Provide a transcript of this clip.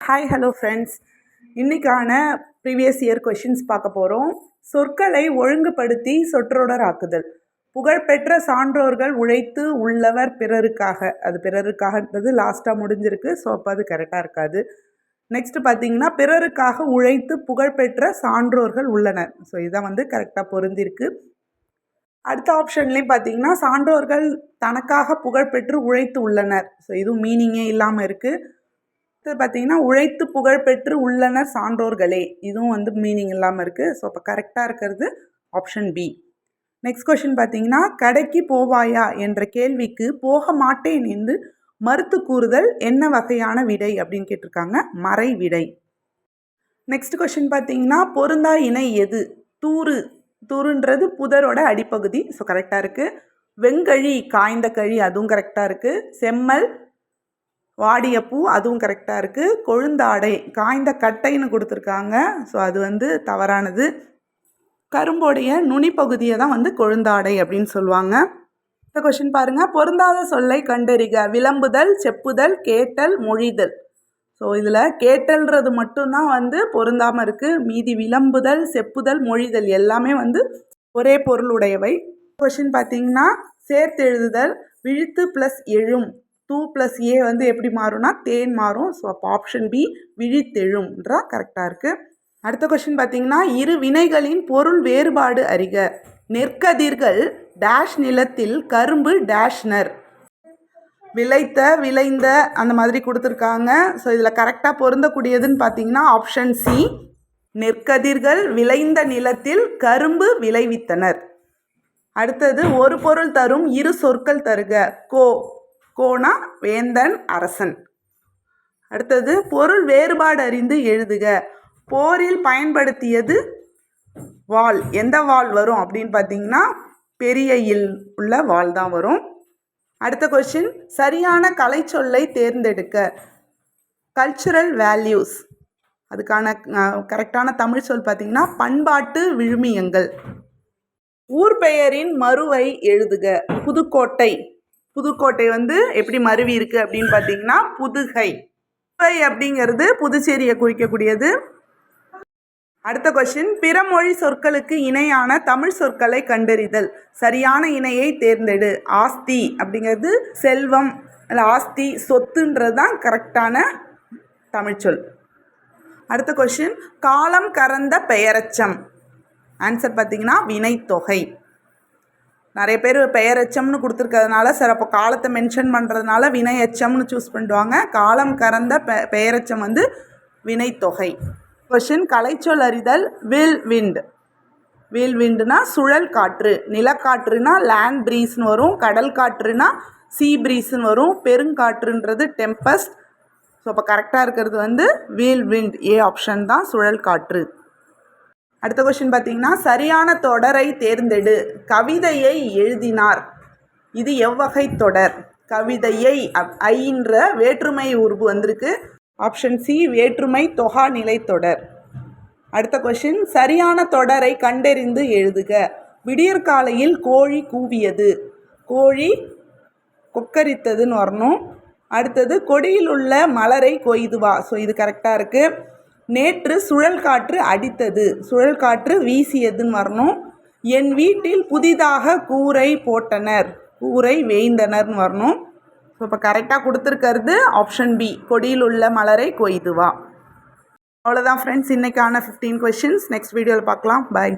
Hi hello friends இன்றைக்கான previous year questions பார்க்க போகிறோம் சொற்களை ஒழுங்குபடுத்தி சொற்றொடர் ஆக்குதல். புகழ்பெற்ற சான்றோர்கள் உழைத்து உள்ளவர் பிறருக்காக. அது பிறருக்காகன்றது லாஸ்ட்டாக முடிஞ்சிருக்கு. ஸோ அப்போ அது கரெக்டாக இருக்காது. நெக்ஸ்ட் பார்த்தீங்கன்னா பிறருக்காக உழைத்து புகழ்பெற்ற சான்றோர்கள் உள்ளனர். ஸோ இதான் வந்து கரெக்டாக பொருந்திருக்கு. அடுத்த ஆப்ஷன்லேயும் பார்த்தீங்கன்னா சான்றோர்கள் தனக்காக புகழ்பெற்று உழைத்து உள்ளனர். ஸோ இதுவும் மீனிங்கே இல்லாமல் இருக்குது அடுத்தது பார்த்தீங்கன்னா உழைத்து புகழ்பெற்று உள்ளனர் சான்றோர்களே. இதுவும் வந்து மீனிங் இல்லாமல் இருக்குது ஸோ அப்போ கரெக்டாக இருக்கிறது ஆப்ஷன் பி நெக்ஸ்ட் கொஷின் பார்த்தீங்கன்னா கடைக்கு போவாயா என்ற கேள்விக்கு போக மாட்டேன் என்று மறுத்து கூறுதல் என்ன வகையான விடை அப்படின்னு கேட்டிருக்காங்க. மறை விடை. நெக்ஸ்ட் கொஷின் பார்த்தீங்கன்னா பொருந்தா இணை எது? தூறு. தூருன்றது புதரோட அடிப்பகுதி. ஸோ கரெக்டாக இருக்குது வெங்கழி காய்ந்த கழி அதுவும் கரெக்டாக இருக்குது செம்மல் வாடிய பூ அதுவும் கரெக்டாக இருக்குது கொழுந்தாடை காய்ந்த கட்டைன்னு கொடுத்துருக்காங்க. ஸோ அது வந்து தவறானது. கரும்போடைய நுனிப்பகுதியை தான் வந்து கொழுந்தாடை அப்படின்னு சொல்லுவாங்க. இந்த கொஷின் பாருங்கள் பொருந்தாத சொல்லை கண்டறிக. விளம்புதல் செப்புதல் கேட்டல் மொழிதல். ஸோ இதில் கேட்டல்ன்றது மட்டும்தான் வந்து பொருந்தாமல் இருக்குது மீதி விளம்புதல் செப்புதல் மொழிதல் எல்லாமே வந்து ஒரே பொருளுடையவை. கொஷின் பார்த்தீங்கன்னா சேர்த்து எழுதுதல் விழுத்து ப்ளஸ் எழும். டூ ப்ளஸ் ஏ வந்து எப்படி மாறும்னா தேன் மாறும். ஸோ அப்போ ஆப்ஷன் பி விழித்தெழும்ன்றா கரெக்டாக இருக்குது அடுத்த கொஷின் பார்த்தீங்கன்னா இரு வினைகளின் பொருள் வேறுபாடு அறிக. நெற்கதிர்கள் டேஷ் நிலத்தில் கரும்பு டேஷ்னர் விளைத்த விளைந்த அந்த மாதிரி கொடுத்துருக்காங்க. ஸோ இதில் கரெக்டாக பொருந்தக்கூடியதுன்னு பார்த்தீங்கன்னா ஆப்ஷன் சி நெற்கதிர்கள் விளைந்த நிலத்தில் கரும்பு விளைவித்தனர். அடுத்தது ஒரு பொருள் தரும் இரு சொற்கள் தருக. கோ கோனா வேந்தன் அரசன். அடுத்தது பொருள் வேறுபாடு அறிந்து எழுதுக. போரில் பயன்படுத்தியது வாள். எந்த வாள் வரும் அப்படின்னு பார்த்தீங்கன்னா பெரிய இல் உள்ள வால் தான் வரும். அடுத்த கொஸ்டின் சரியான கலை சொல்லை தேர்ந்தெடுக்க. கல்ச்சுரல் வேல்யூஸ் அதுக்கான கரெக்டான தமிழ் சொல் பார்த்தீங்கன்னா பண்பாட்டு விழுமியங்கள். ஊர் பெயரின் மறுவை எழுதுக. புதுக்கோட்டை. புதுக்கோட்டை வந்து எப்படி மருவி இருக்குது அப்படின்னு பார்த்தீங்கன்னா புதுகை. புதுகை அப்படிங்கிறது புதுச்சேரியை குறிக்கக்கூடியது. அடுத்த கொஸ்டின் பிற மொழி சொற்களுக்கு இணையான தமிழ் சொற்களை கண்டறிதல். சரியான இணையை தேர்ந்தெடு. ஆஸ்தி அப்படிங்கிறது செல்வம் இல்லை ஆஸ்தி சொத்துன்றது தான் கரெக்டான தமிழ்ச்சொல் அடுத்த கொஷின் காலம் கறந்த பெயரச்சம். ஆன்சர் பார்த்தீங்கன்னா வினைத்தொகை. நிறைய பேர் பெயரெச்சம்னு கொடுத்துருக்கிறதுனால சார் அப்போ காலத்தை மென்ஷன் பண்ணுறதுனால வினை எச்சம்னு சூஸ் பண்ணிடுவாங்க. காலம் கறந்த பெ பெயரெச்சம் வந்து வினைத்தொகை கொஷின் கலைச்சொல் அறிதல் வில் விண்ட் வீல் விண்டுனா சுழல் காற்று நிலக்காற்றுனா லேண்ட் ப்ரீஸ்னு வரும் கடல் காற்றுனா சீ ப்ரீஸ்னு வரும் பெருங்காற்றுன்றது டெம்பஸ்ட் ஸோ அப்போ கரெக்டாக இருக்கிறது வந்து வீல் விண்ட் ஏ ஆப்ஷன் தான் சுழல் காற்று. அடுத்த கொஷின் பார்த்தீங்கன்னா சரியான தொடரை தேர்ந்தெடு. கவிதையை எழுதினார். இது எவ்வகை தொடர்? கவிதையை ஐன்ற வேற்றுமை உருவு வந்திருக்கு. ஆப்ஷன் சி வேற்றுமை தொகா நிலை தொடர். அடுத்த கொஷின் சரியான தொடரை கண்டறிந்து எழுதுக. விடியற்காலையில் கோழி கூவியது. கோழி கொக்கரித்ததுன்னு வரணும். அடுத்தது கொடியில் உள்ள மலரை கொய்துவா ஸோ இது கரெக்டாக இருக்குது நேற்று சுழல் காற்று அடித்தது. சுழல் காற்று வீசியதுன்னு வரணும் என் வீட்டில் புதிதாக கூரை போட்டனர். கூரை வேய்ந்தனர்னு வரணும் ஸோ இப்போ கரெக்டாக கொடுத்துருக்கிறது ஆப்ஷன் பி கொடியில் உள்ள மலரை கொய்துவா அவ்வளோதான் ஃப்ரெண்ட்ஸ் இன்றைக்கான ஃபிஃப்டீன் கொஷின்ஸ் நெக்ஸ்ட் வீடியோவில் பார்க்கலாம். பாய்